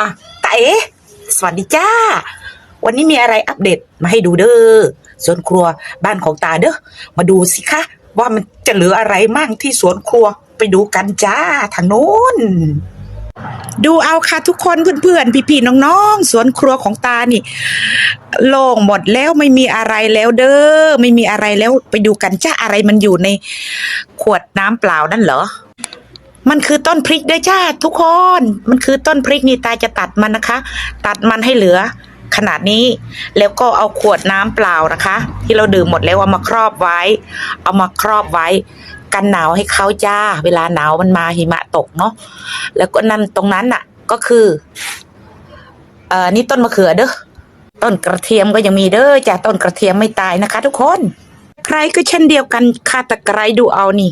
อะตาเอ๋สวัสดีจ้า วันนี้มีอะไรอัปเดตมาให้ดูเด้อสวนครัวบ้านของตาเด้อมาดูสิคะ ว่ามันจะเหลืออะไรมั่งที่สวนครัวไปดูกันจ้าทางโน้นดูเอาค่ะทุกคนเพื่อนๆพี่ๆน้องๆสวนครัวของตานี่ โล่งหมดแล้วไม่มีอะไรแล้วเด้อไม่มีอะไรแล้วไปดูกันจ้าอะไรมันอยู่ในขวดน้ำเปล่านั่นเหรอ มันคือต้นพริกด้วยจ้าทุกคน มันคือต้นพริกนี่ตาจะตัดมันนะคะ ตัดมันให้เหลือ ขนาดนี้ แล้วก็เอาขวดน้ำเปล่านะคะ ที่เราดื่มหมดแล้วเอามาครอบไว้ เอามาครอบไว้ กันหนาวให้เขาจ้า เวลาหนาวมันมาหิมะตกเนาะ แล้วก็นั่นตรงนั้นน่ะ ก็คือเอ่อนี่ต้นมะเขือเด้อ ต้นกระเทียมก็ยังมีเด้อจ้าต้นกระเทียมไม่ตายนะคะ ทุกคน ใครก็เช่นเดียวกันคาตะไคร้ดูเอานี่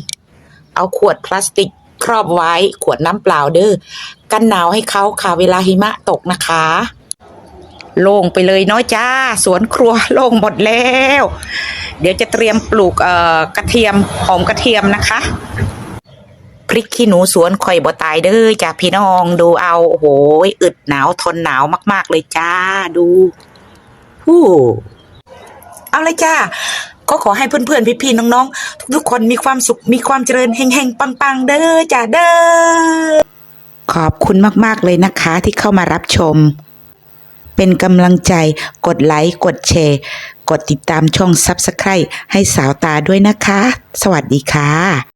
เอาขวดพลาสติก ครอบไว้ขวดน้ำเปล่าเด้อกันหนาวให้เขาค่ะเวลาหิมะตกนะคะ โล่งไปเลยเนาะจ้า สวนครัวโล่งหมดแล้ว เดี๋ยวจะเตรียมปลูกเอ่อกระเทียมหอมกระเทียมนะคะพริกขี้หนูสวนข่อยบ่ตายเด้อจ้าพี่น้องดูเอาโอ้โหอึดหนาวทนหนาวมาก ๆ เลยจ้าดูฮู้เอาเลยจ้า ก็ขอให้เพื่อนๆพี่ๆน้องๆ ทุกๆคนมีความสุขมีความเจริญเฮงๆปังๆ เด้อจ้าเด้อขอบคุณมากๆเลยนะคะที่เข้ามารับชม เป็นกำลังใจกดไลค์กดแชร์ กดติดตามช่อง Subscribe ให้สาวตาด้วยนะคะ สวัสดีค่ะ